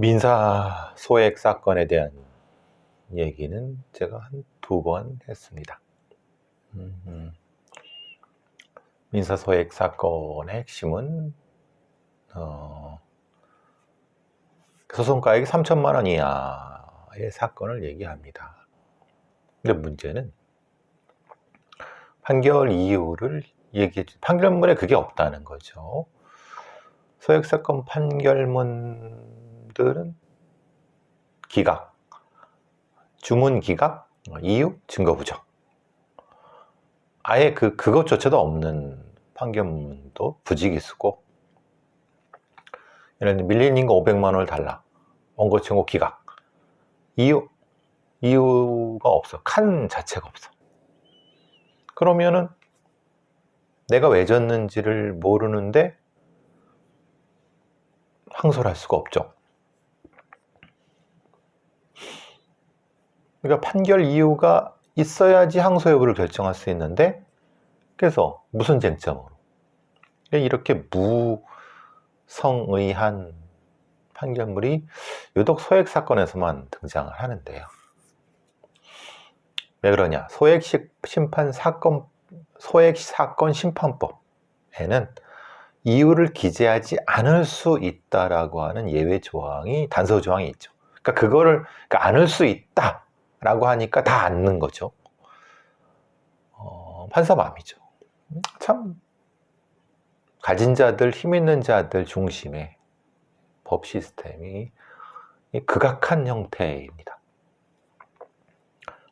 민사 소액 사건에 대한 얘기는 제가 한 두 번 했습니다. 민사 소액 사건의 핵심은 어, 소송가액이 3천만 원 이하의 사건을 얘기합니다. 근데 문제는 판결 이유를 얘기해 주 판결문에 그게 없다는 거죠. 소액 사건 판결문 들은 기각, 주문 기각, 이유, 증거 부정. 아예 그 그것조차도 없는 판결문도 부지기수고 예를 들면 밀린 인가 500만 원을 달라. 원고 청구 기각. 이유 이유가 없어. 칸 자체가 없어. 그러면은 내가 왜 졌는지를 모르는데 항소를 할 수가 없죠. 그러니까 판결 이유가 있어야지 항소 여부를 결정할 수 있는데 그래서 무슨 쟁점으로 이렇게 무성의한 판결물이 유독 소액 사건에서만 등장을 하는데요. 왜 그러냐? 소액 심판 사건 소액 사건 심판법에는 이유를 기재하지 않을 수 있다라고 하는 예외 조항이 단서 조항이 있죠. 그러니까 그거를 그러니까 않을 수 있다 라고 하니까 다 않는 거죠. 어, 판사 마음이죠. 참 가진 자들, 힘 있는 자들 중심의 법 시스템이 극악한 형태입니다.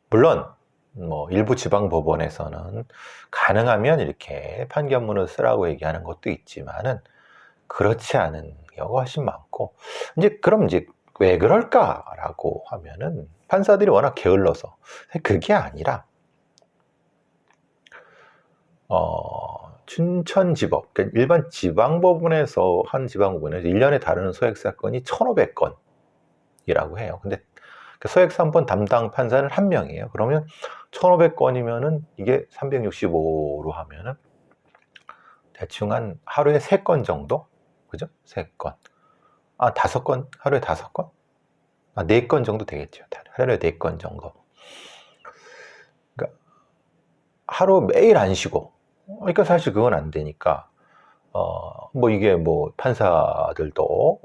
물론 뭐 일부 지방 법원에서는 가능하면 이렇게 판결문을 쓰라고 얘기하는 것도 있지만은 그렇지 않은 경우가 훨씬 많고 이제 그럼 이제 왜 그럴까라고 하면은 판사들이 워낙 게을러서 그게 아니라 어 춘천지법 그러니까 일반 지방법원에서 한 지방법원에서 1년에 다루는 소액 사건이 1,500건이라고 해요. 근데 그 소액 3번 담당 판사는 한 명이에요. 그러면 1,500건이면은 이게 365로 하면은 대충 한 하루에 3건 정도? 그죠? 3건. 아, 5건? 하루에 5건? 아, 4건 정도 되겠죠. 하루에 4건 정도. 그러니까 하루 매일 안 쉬고. 그러니까 사실 그건 안 되니까 어, 뭐 이게 뭐 판사들도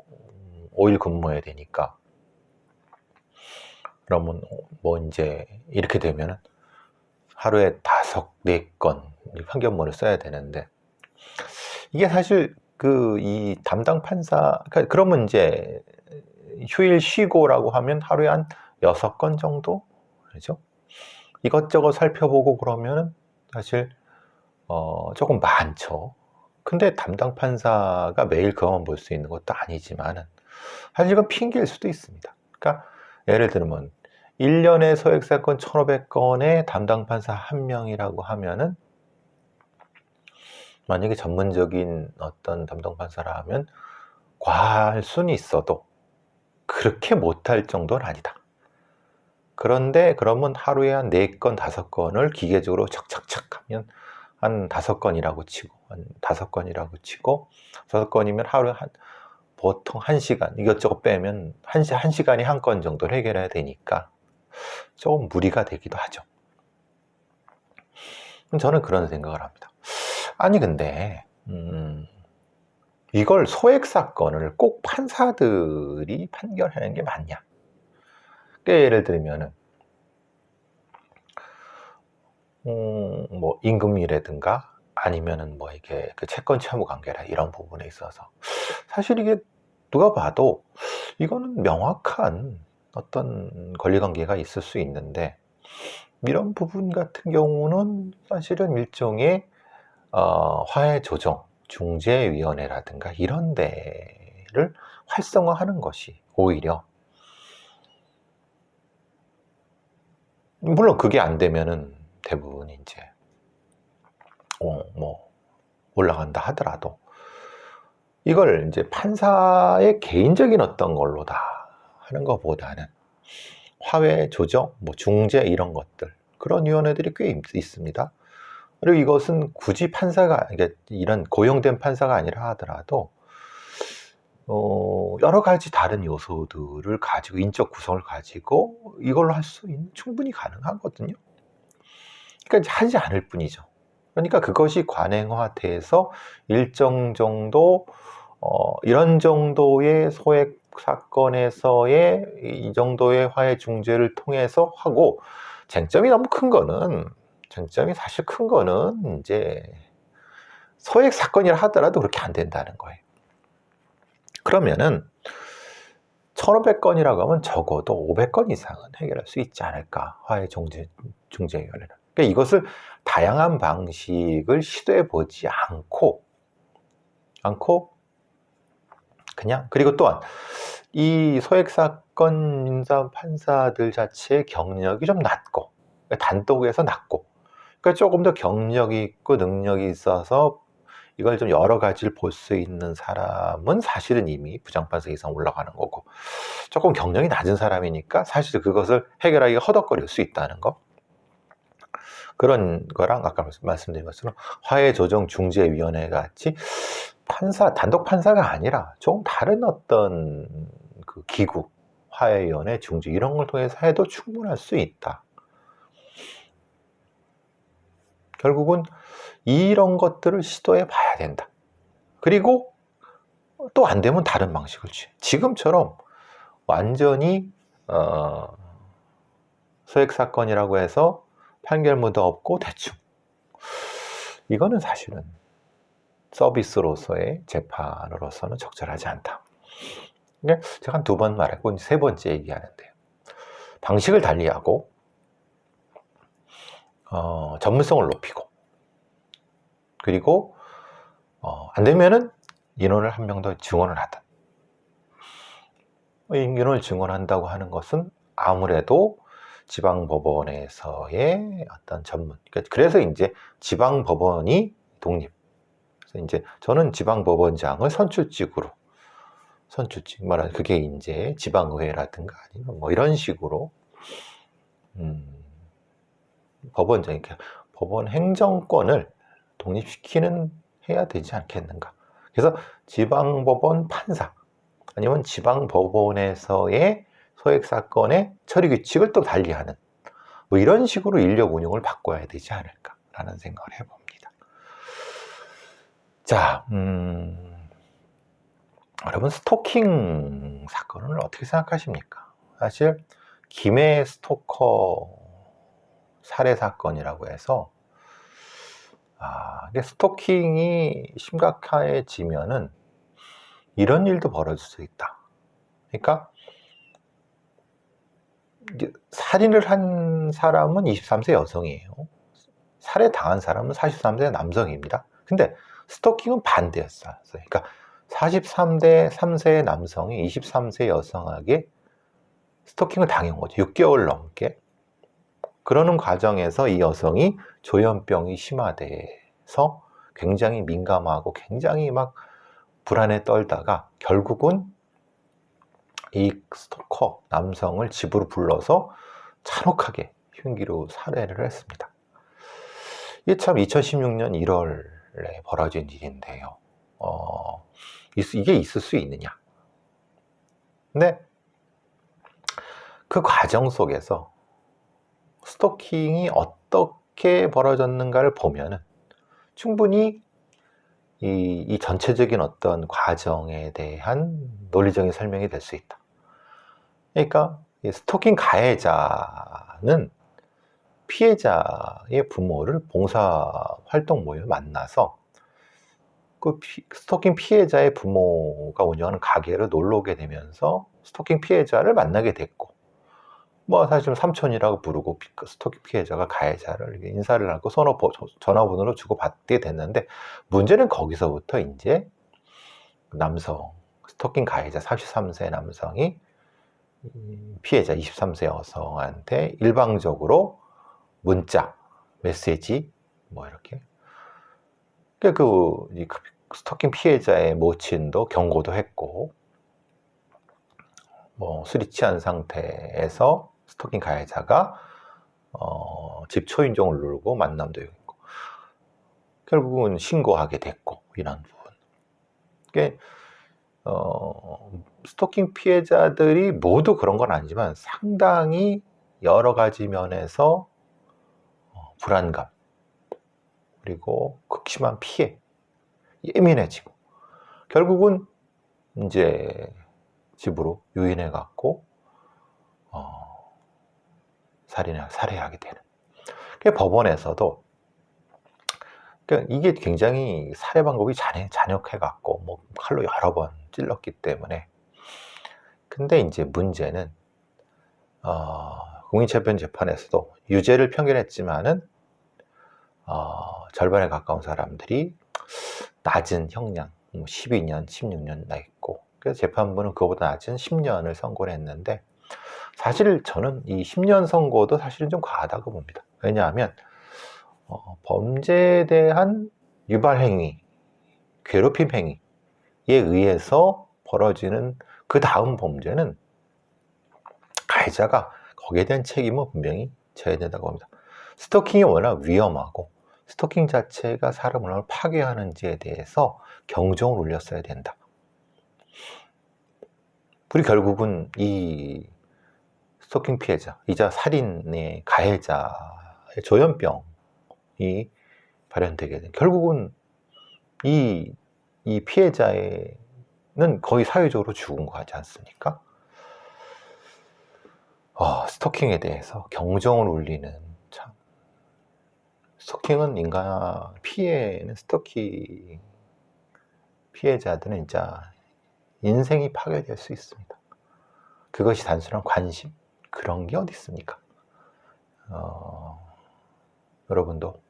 5일 근무해야 되니까 그러면 뭐 이제 이렇게 되면은 하루에 다섯 네 건 판결문을 써야 되는데 이게 사실 그 이 담당 판사 그러니까 그러면 이제 휴일 쉬고라고 하면 하루에 한 여섯 건 정도 그렇죠? 이것저것 살펴보고 그러면은 사실 어 조금 많죠. 근데 담당 판사가 매일 그것만 볼 수 있는 것도 아니지만은 사실 이건 핑계일 수도 있습니다. 그러니까 예를 들면 1년에 소액 사건 1,500건의 담당 판사 한 명이라고 하면은 만약에 전문적인 어떤 담당 판사라 하면 과할 수는 있어도 그렇게 못할 정도는 아니다. 그런데 그러면 하루에 한 4건, 5건을 기계적으로 착착착 하면 한 5건이라고 치고, 한 5건이라고 치고, 5건이면 하루에 한, 보통 1시간, 이것저것 빼면 1, 1시간이 한 건 정도를 해결해야 되니까 조금 무리가 되기도 하죠. 저는 그런 생각을 합니다. 아니 근데 음, 이걸 소액 사건을 꼭 판사들이 판결하는 게 맞냐? 그러니까 예를 들면은 음, 뭐 임금이라든가 아니면은 뭐 이게 그 채권 채무 관계라 이런 부분에 있어서 사실 이게 누가 봐도 이거는 명확한 어떤 권리 관계가 있을 수 있는데 이런 부분 같은 경우는 사실은 일종의 어, 화해 조정 중재위원회라든가 이런 데를 활성화하는 것이 오히려 물론 그게 안 되면은 대부분 이제 어, 뭐 올라간다 하더라도 이걸 이제 판사의 개인적인 어떤 걸로 다 하는 것보다는 화해 조정, 뭐 중재 이런 것들 그런 위원회들이 꽤 있습니다. 그리고 이것은 굳이 판사가 그러니까 이런 고용된 판사가 아니라 하더라도 어, 여러 가지 다른 요소들을 가지고 인적 구성을 가지고 이걸로 할 수 있는 충분히 가능하거든요. 그러니까 하지 않을 뿐이죠. 그러니까 그것이 관행화돼서 일정 정도 어, 이런 정도의 소액 사건에서의 이 정도의 화해 중재를 통해서 하고 쟁점이 너무 큰 거는 쟁점이 사실 큰 거는 이제 소액 사건이라 하더라도 그렇게 안 된다는 거예요. 그러면은 1500건이라고 하면 적어도 500건 이상은 해결할 수 있지 않을까. 화해 중재, 중재위원회는. 그러니까 이것을 다양한 방식을 시도해 보지 않고, 않고, 그냥, 그리고 또한 이 소액 사건 민사 판사들 자체의 경력이 좀 낮고, 단독에서 낮고, 그러니까 조금 더 경력이 있고 능력이 있어서 이걸 좀 여러 가지를 볼 수 있는 사람은 사실은 이미 부장판사 이상 올라가는 거고 조금 경력이 낮은 사람이니까 사실 그것을 해결하기가 허덕거릴 수 있다는 거 그런 거랑 아까 말씀드린 것처럼 화해조정중재위원회 같이 판사 단독 판사가 아니라 조금 다른 어떤 그 기구 화해위원회 중재 이런 걸 통해서 해도 충분할 수 있다. 결국은 이런 것들을 시도해 봐야 된다. 그리고 또 안 되면 다른 방식을 취해. 지금처럼 완전히 어, 소액 사건이라고 해서 판결무도 없고 대충 이거는 사실은 서비스로서의 재판으로서는 적절하지 않다. 제가 한 두 번 말했고 세 번째 얘기하는데요. 방식을 달리하고 어, 전문성을 높이고 그리고 어, 안 되면은 인원을 한 명 더 증원을 하든. 인원을 증원한다고 하는 것은 아무래도 지방법원에서의 어떤 전문 그러니까 그래서 이제 지방법원이 독립. 그래서 이제 저는 지방법원장을 선출직으로 선출직 말하는 그게 이제 지방의회라든가 아니면 뭐 이런 식으로 음, 법원장, 법원 행정권을 독립시키는 해야 되지 않겠는가. 그래서 지방법원 판사 아니면 지방법원에서의 소액 사건의 처리 규칙을 또 달리하는 뭐 이런 식으로 인력 운용을 바꿔야 되지 않을까라는 생각을 해봅니다. 자, 음, 여러분 스토킹 사건을 어떻게 생각하십니까? 사실 김해 스토커 살해 사건이라고 해서 아, 스토킹이 심각해지면은 이런 일도 벌어질 수 있다. 그러니까 살인을 한 사람은 23세 여성이에요. 살해 당한 사람은 43세 남성입니다. 근데 스토킹은 반대였어요. 그러니까 43대 3세의 남성이 23세 여성에게 스토킹을 당한 거죠. 6개월 넘게. 그러는 과정에서 이 여성이 조현병이 심화돼서 굉장히 민감하고 굉장히 막 불안에 떨다가 결국은 이 스토커 남성을 집으로 불러서 잔혹하게 흉기로 살해를 했습니다. 이게 참 2016년 1월에 벌어진 일인데요. 어, 이게 있을 수 있느냐? 근데 그 과정 속에서 스토킹이 어떻게 벌어졌는가를 보면은 충분히 이, 이, 전체적인 어떤 과정에 대한 논리적인 설명이 될 수 있다. 그러니까 스토킹 가해자는 피해자의 부모를 봉사 활동 모임에 만나서 그 피, 스토킹 피해자의 부모가 운영하는 가게를 놀러 오게 되면서 스토킹 피해자를 만나게 됐고 뭐 사실 삼촌이라고 부르고 그 스토킹 피해자가 가해자를 인사를 하고 선호 전화번호를 주고 받게 됐는데 문제는 거기서부터 이제 남성 스토킹 가해자 43세 남성이 피해자 23세 여성한테 일방적으로 문자, 메시지 뭐 이렇게. 그, 그 스토킹 피해자의 모친도 경고도 했고 뭐 취한 상태에서 스토킹 가해자가 어, 집 초인종을 누르고 만남도 있고 결국은 신고하게 됐고 이런 부분. 그게 어, 스토킹 피해자들이 모두 그런 건 아니지만 상당히 여러 가지 면에서 어, 불안감 그리고 극심한 피해 예민해지고 결국은 이제 집으로 유인해 갖고 어, 살인을 살해하게 되는. 그 법원에서도 그러니까 이게 굉장히 살해 방법이 잔, 잔혹해 갖고 뭐 칼로 여러 번 찔렀기 때문에 근데 이제 문제는 어, 국민체편 재판에서도 유죄를 편결했지만은 어, 절반에 가까운 사람들이 낮은 형량, 뭐 12년, 16년 나 있고, 그래서 재판부는 그거보다 낮은 10년을 선고를 했는데, 사실 저는 이 10년 선고도 사실은 좀 과하다고 봅니다. 왜냐하면, 어, 범죄에 대한 유발 행위, 괴롭힘 행위에 의해서 벌어지는 그 다음 범죄는 가해자가 거기에 대한 책임은 분명히 져야 된다고 합니다. 스토킹이 워낙 위험하고 스토킹 자체가 사람을 얼마나 파괴하는지에 대해서 경종을 울렸어야 된다. 우리 결국은 이 스토킹 피해자, 이자 살인의 가해자의 조현병이 발현되게 된 결국은 이, 이 피해자는 거의 사회적으로 죽은 거 하지 않습니까? 어, 스토킹에 대해서 경종을 울리는 참 스토킹은 인간 피해는 스토킹 피해자들은 진짜 인생이 파괴될 수 있습니다. 그것이 단순한 관심 그런 게 어디 있습니까? 어, 여러분도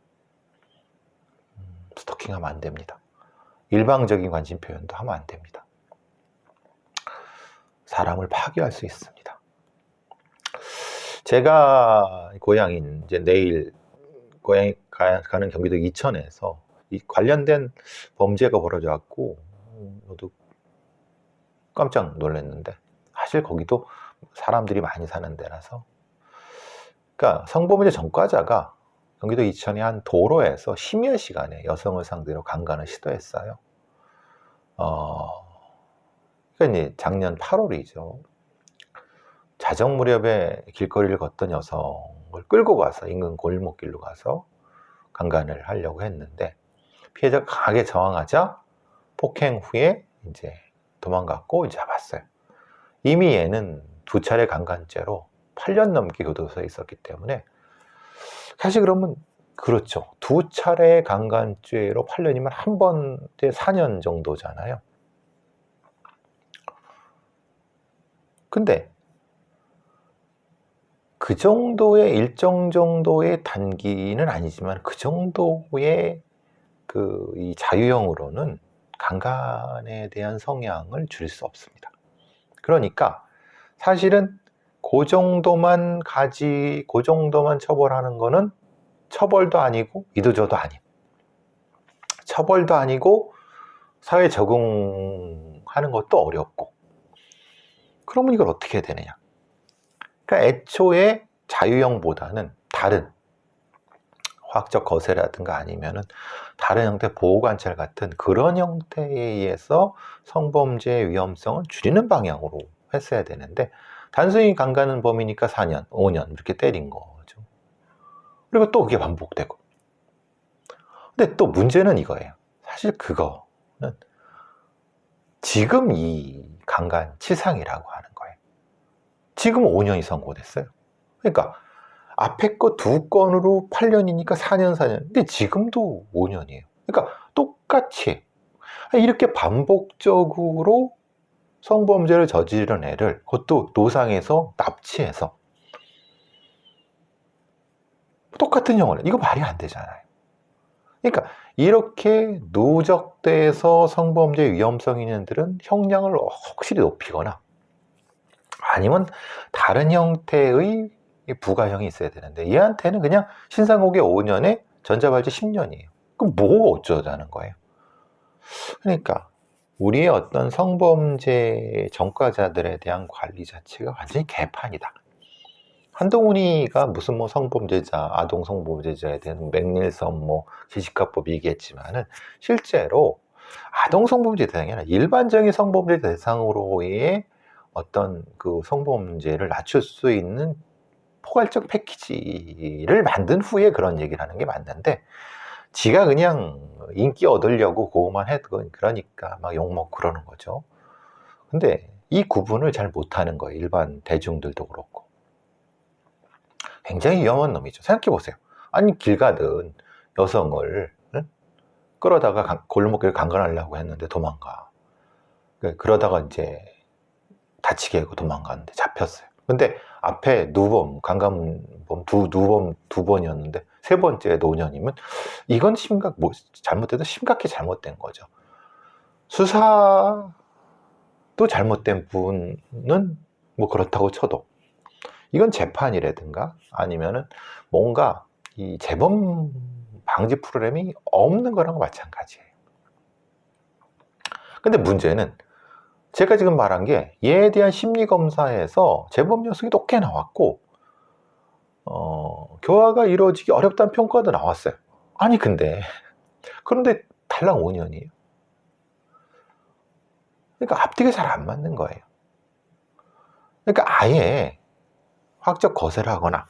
음, 스토킹 하면 안 됩니다. 일방적인 관심 표현도 하면 안 됩니다. 사람을 파괴할 수 있습니다. 제가 고향인 이제 내일 고향에 가- 가는 경기도 이천에서 이 관련된 범죄가 벌어져 갖고 저도 깜짝 놀랐는데 사실 거기도 사람들이 많이 사는 데라서 그러니까 성범죄 전과자가 경기도 이천의 한 도로에서 심야 시간에 여성을 상대로 강간을 시도했어요. 어, 그러니까 작년 8월이죠. 자정 무렵에 길거리를 걷던 여성을 끌고 가서 인근 골목길로 가서 강간을 하려고 했는데 피해자가 강하게 저항하자 폭행 후에 이제 도망갔고 잡았어요. 이미 얘는 두 차례 강간죄로 8년 넘게 교도소에 있었기 때문에 사실 그러면 그렇죠. 두 차례 강간죄로 8년이면 한 번에 4년 정도잖아요. 근데 그 정도의 일정 정도의 단기는 아니지만 그 정도의 그 이 자유형으로는 강간에 대한 성향을 줄일 수 없습니다. 그러니까 사실은 그 정도만 가지, 그 정도만 처벌하는 거는 처벌도 아니고 이도저도 아닌 처벌도 아니고 사회 적응하는 것도 어렵고 그러면 이걸 어떻게 해야 되느냐? 그러니까 애초에 자유형보다는 다른 화학적 거세라든가 아니면은 다른 형태 보호 관찰 같은 그런 형태에 의해서 성범죄의 위험성을 줄이는 방향으로 했어야 되는데 단순히 강간은 범이니까 4년, 5년 이렇게 때린 거죠. 그리고 또 그게 반복되고. 근데 또 문제는 이거예요. 사실 그거는 지금 이 강간 치상이라고 하는 거예요. 지금 5년이 선고됐어요. 그러니까 앞에 거 두 건으로 8년이니까 4년, 4년. 근데 지금도 5년이에요. 그러니까 똑같이 이렇게 반복적으로 성범죄를 저지른 애를 그것도 노상에서 납치해서 똑같은 형을 이거 말이 안 되잖아요. 그러니까 이렇게 누적돼서 성범죄 위험성 있는 들은 형량을 확실히 높이거나 아니면 다른 형태의 부가형이 있어야 되는데 얘한테는 그냥 신상옥의 5년에 전자발찌 10년이에요. 그럼 뭐가 어쩌자는 거예요? 그러니까 우리의 어떤 성범죄 전과자들에 대한 관리 자체가 완전히 개판이다. 한동훈이가 무슨 뭐 성범죄자, 아동 성범죄자에 대한 맥닐섬 뭐 지식화법 얘기했지만은 실제로 아동 성범죄 대상이 아니라 일반적인 성범죄 대상으로의 어떤 그 성범죄를 낮출 수 있는 포괄적 패키지를 만든 후에 그런 얘기를 하는 게 맞는데 지가 그냥 인기 얻으려고 그거만 해도 그러니까 막 욕먹고 그러는 거죠. 근데 이 구분을 잘 못하는 거예요. 일반 대중들도 그렇고. 굉장히 위험한 놈이죠. 생각해 보세요. 아니 길 가든 여성을 응? 끌어다가 강- 골목길을 강간하려고 했는데 도망가. 그- 그러다가 이제 다치게 하고 도망갔는데 잡혔어요. 근데 앞에 누범, 강간범 두, 누범 두 번이었는데 세 번째 노년이면 이건 심각, 뭐, 잘못돼도 심각히 잘못된 거죠. 수사도 잘못된 부분은 뭐 그렇다고 쳐도 이건 재판이라든가 아니면은 뭔가 이 재범 방지 프로그램이 없는 거랑 마찬가지예요. 근데 문제는 제가 지금 말한 게 얘에 대한 심리 검사에서 재범 녀석이 높게 나왔고 어, 교화가 이루어지기 어렵다는 평가도 나왔어요. 아니 근데 그런데 달랑 5년이에요. 그러니까 앞뒤가 잘 안 맞는 거예요. 그러니까 아예 확적 거세를 하거나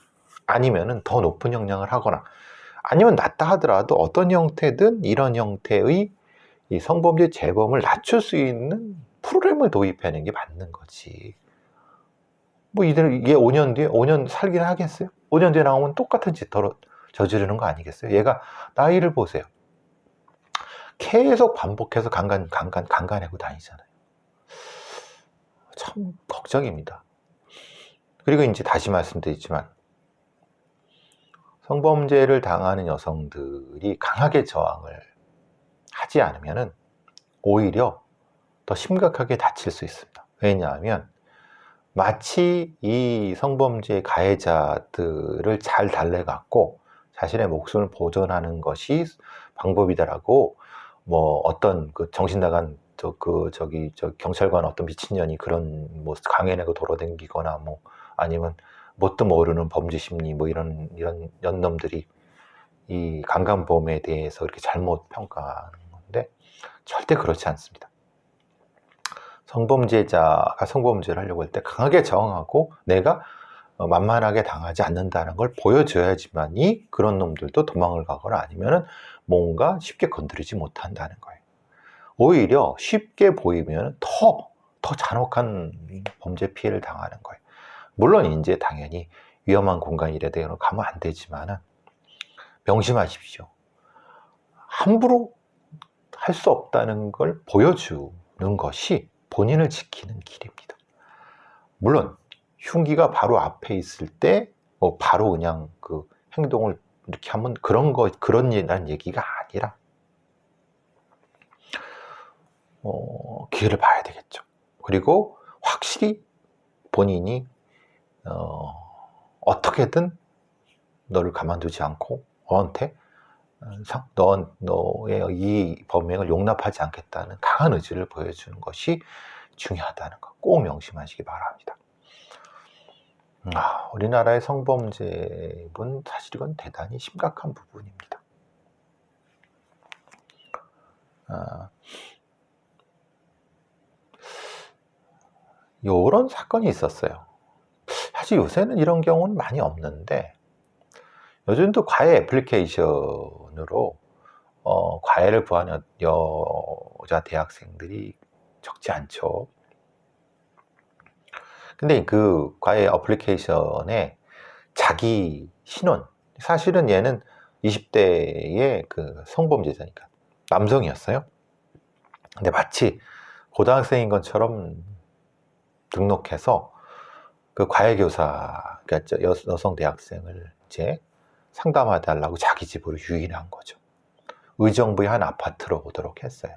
아니면은 더 높은 형량을 하거나 아니면 낮다 하더라도 어떤 형태든 이런 형태의 이 성범죄 재범을 낮출 수 있는 프로그램을 도입하는 게 맞는 거지. 뭐 이들 이게 5년 뒤에 5년 살긴 하겠어요? 5년 뒤에 나오면 똑같은 짓 더러 저지르는 거 아니겠어요? 얘가 나이를 보세요. 계속 반복해서 강간 강간 강간하고 다니잖아요. 참 걱정입니다. 그리고 이제 다시 말씀드리지만 성범죄를 당하는 여성들이 강하게 저항을 하지 않으면은 오히려 더 심각하게 다칠 수 있습니다. 왜냐하면 마치 이 성범죄 가해자들을 잘 달래갖고 자신의 목숨을 보존하는 것이 방법이다라고 뭐 어떤 그 정신 나간 저 그 저기 저 경찰관 어떤 미친년이 그런 뭐 강해내고 돌아다니거나 뭐 아니면 뭣도 모르는 범죄 심리 뭐 이런 이런 연놈들이 이 강간범에 대해서 이렇게 잘못 평가하는 건데 절대 그렇지 않습니다. 성범죄자가 성범죄를 하려고 할 때 강하게 저항하고 내가 어, 만만하게 당하지 않는다는 걸 보여줘야지만이 그런 놈들도 도망을 가거나 아니면은 뭔가 쉽게 건드리지 못한다는 거예요. 오히려 쉽게 보이면 더, 더 잔혹한 범죄 피해를 당하는 거예요. 물론 이제 당연히 위험한 공간이라도 가면 안 되지만은 명심하십시오. 함부로 할 수 없다는 걸 보여주는 것이 본인을 지키는 길입니다. 물론 흉기가 바로 앞에 있을 때뭐 바로 그냥 그 행동을 이렇게 하면 그런 거 그런 일이라는 얘기가 아니라 어, 기회를 봐야 되겠죠. 그리고 확실히 본인이 어, 어떻게든 너를 가만두지 않고 너한테 너, 너의 이 범행을 용납하지 않겠다는 강한 의지를 보여주는 것이 중요하다는 거꼭 명심하시기 바랍니다. 아, 우리나라의 성범죄는 사실 이건 대단히 심각한 부분입니다. 아, 요런 사건이 있었어요. 사실 요새는 이런 경우는 많이 없는데 요즘도 과외 애플리케이션으로 어, 과외를 여, 여자 대학생들이 적지 않죠. 근데 그 과외 어플리케이션에 자기 신원, 사실은 얘는 20대의 그 성범죄자니까 남성이었어요. 근데 마치 고등학생인 것처럼 등록해서 그 과외 교사, 그러니까 여, 여성 대학생을 이제 상담해달라고 자기 집으로 유인한 거죠. 의정부의 한 아파트로 오도록 했어요.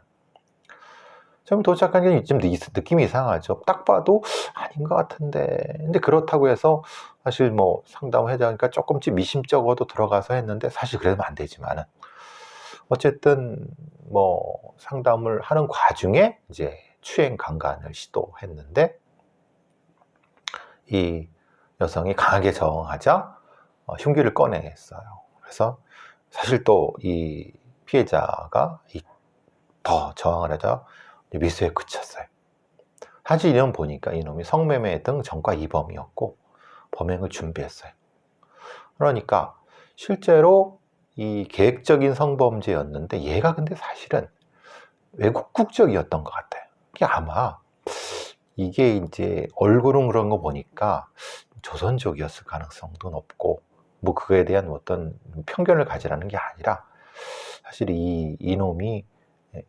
처음 도착한 게좀 느낌이 이상하죠. 딱 봐도 아닌 것 같은데. 근데 그렇다고 해서 사실 뭐 상담을 해자니까 조금씩 미심쩍어도 들어가서 했는데 사실 그러면 안 되지만은 어쨌든 뭐 상담을 하는 과중에 이제 추행 강간을 시도했는데 이 여성이 강하게 저항하자 어, 흉기를 꺼내했어요. 그래서 사실 또 이 피해자가 이 더 저항을 하자 미수에 그쳤어요. 사실 이런 보니까 이놈이 성매매 등 전과 이범이었고 범행을 준비했어요. 그러니까 실제로 이 계획적인 성범죄였는데 얘가 근데 사실은 외국 국적이었던 것 같아요. 이게 아마 이게 이제 얼굴은 그런 거 보니까 조선족이었을 가능성도 높고 뭐 그거에 대한 어떤 편견을 가지라는 게 아니라 사실 이 이놈이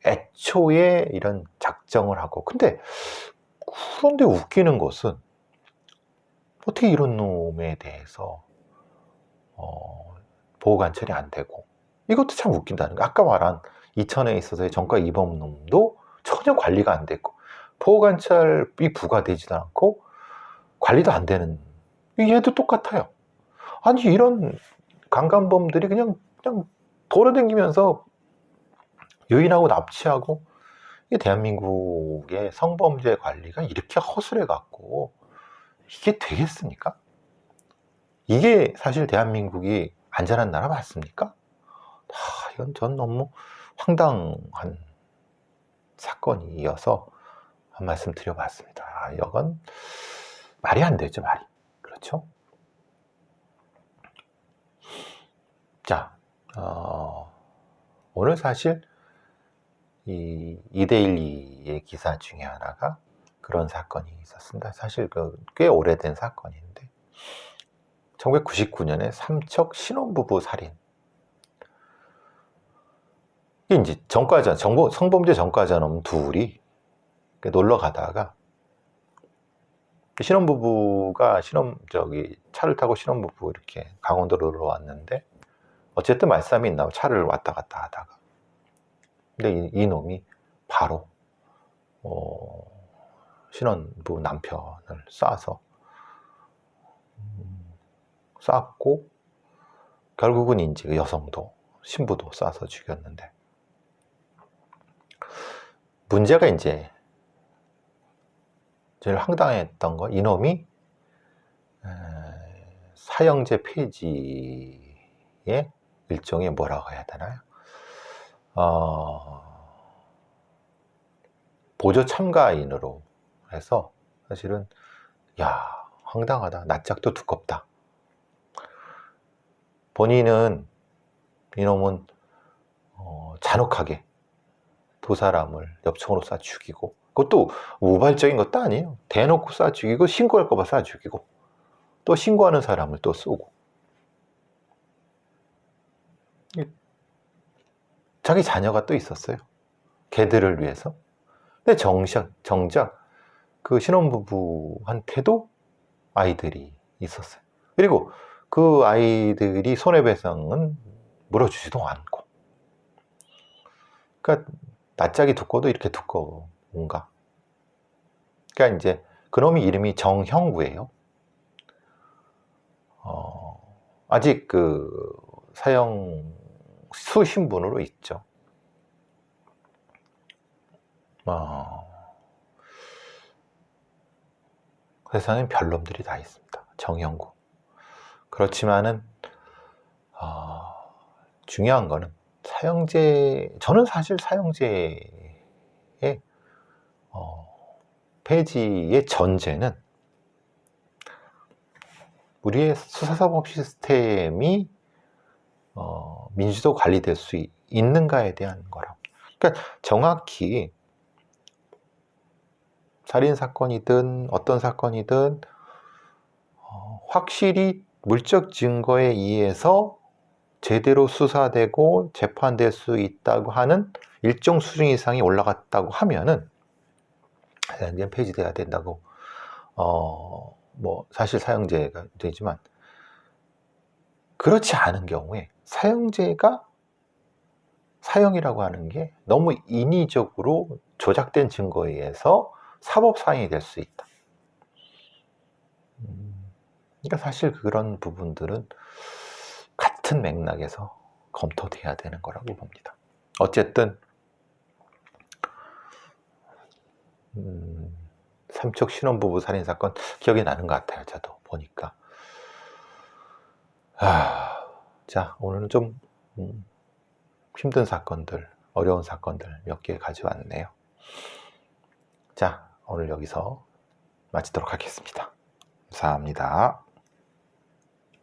애초에 이런 작정을 하고 근데 그런데 웃기는 것은 어떻게 이런 놈에 대해서 어, 보호 관찰이 안 되고 이것도 참 웃긴다는 거 아까 말한 이천에 있어서의 정가 이범 놈도 전혀 관리가 안 됐고 보호 관찰이 부과되지도 않고 관리도 안 되는 얘도 똑같아요. 아니 이런 강간범들이 그냥 그냥 돌아다니면서 유인하고 납치하고 이 대한민국의 성범죄 관리가 이렇게 허술해 갖고 이게 되겠습니까? 이게 사실 대한민국이 안전한 나라 맞습니까? 아, 이건 전 너무 황당한 사건이어서 한 말씀 드려봤습니다. 아, 이건 말이 안 되죠, 말이. 그렇죠? 자, 어, 오늘 사실 이 2대1의 기사 중에 하나가 그런 사건이 있었습니다. 사실 그 꽤 오래된 사건인데 1999년에 삼척 신혼부부 살인 이게 이제 전과자 정보 성범죄 전과자 놈 둘이 놀러 가다가 신혼부부가 신혼 저기 차를 타고 신혼부부 이렇게 강원도로 왔는데 어쨌든 말싸움이 있나 차를 왔다 갔다 하다가. 근데 이, 이 놈이 바로 어, 신혼부 남편을 쏴서 음, 쐈고 결국은 이제 그 여성도 신부도 쏴서 죽였는데. 문제가 이제 제일 황당했던 거 이놈이 사형제 폐지의 일종의 뭐라고 해야 되나요? 어, 보조 참가인으로 해서 사실은 야 황당하다. 낯짝도 두껍다. 본인은 이놈은 어, 잔혹하게 두 사람을 엽총으로 쏴 죽이고 그것도 우발적인 것도 아니에요. 대놓고 쏴 죽이고 신고할까봐 쏴 죽이고 또 신고하는 사람을 또 쏘고 자기 자녀가 또 있었어요. 걔들을 위해서. 근데 정작, 정작 그 신혼부부한테도 아이들이 있었어요. 그리고 그 아이들이 손해배상은 물어주지도 않고. 그러니까 낯짝이 두꺼도 이렇게 두꺼워, 뭔가. 그러니까 이제 그놈이 이름이 정형구예요. 어, 아직 그 사형 수신분으로 있죠. 어, 세상엔 별놈들이 다 있습니다. 정형구. 그렇지만은 어, 중요한 거는 사형제 저는 사실 사형제의 어, 폐지의 전제는 우리의 수사사법 시스템이 어, 민주도 관리될 수 있는가에 대한 거라고. 그러니까 정확히 살인 사건이든 어떤 사건이든 어, 확실히 물적 증거에 의해서 제대로 수사되고 재판될 수 있다고 하는 일정 수준 이상이 올라갔다고 하면은 사형제 폐지돼야 된다고 어 뭐 사실 사형제가 되지만 그렇지 않은 경우에 사형제가 사형이라고 하는 게 너무 인위적으로 조작된 증거에 의해서 사법사형이 될 수 있다. 음, 그러니까 사실 그런 부분들은 같은 맥락에서 검토돼야 되는 거라고 봅니다. 어쨌든 음, 삼척 신혼부부 살인 사건 기억이 나는 것 같아요. 저도 보니까. 아, 자, 오늘은 좀 음, 힘든 사건들 어려운 사건들 몇 개 가져왔네요. 자, 오늘 여기서 마치도록 하겠습니다. 감사합니다.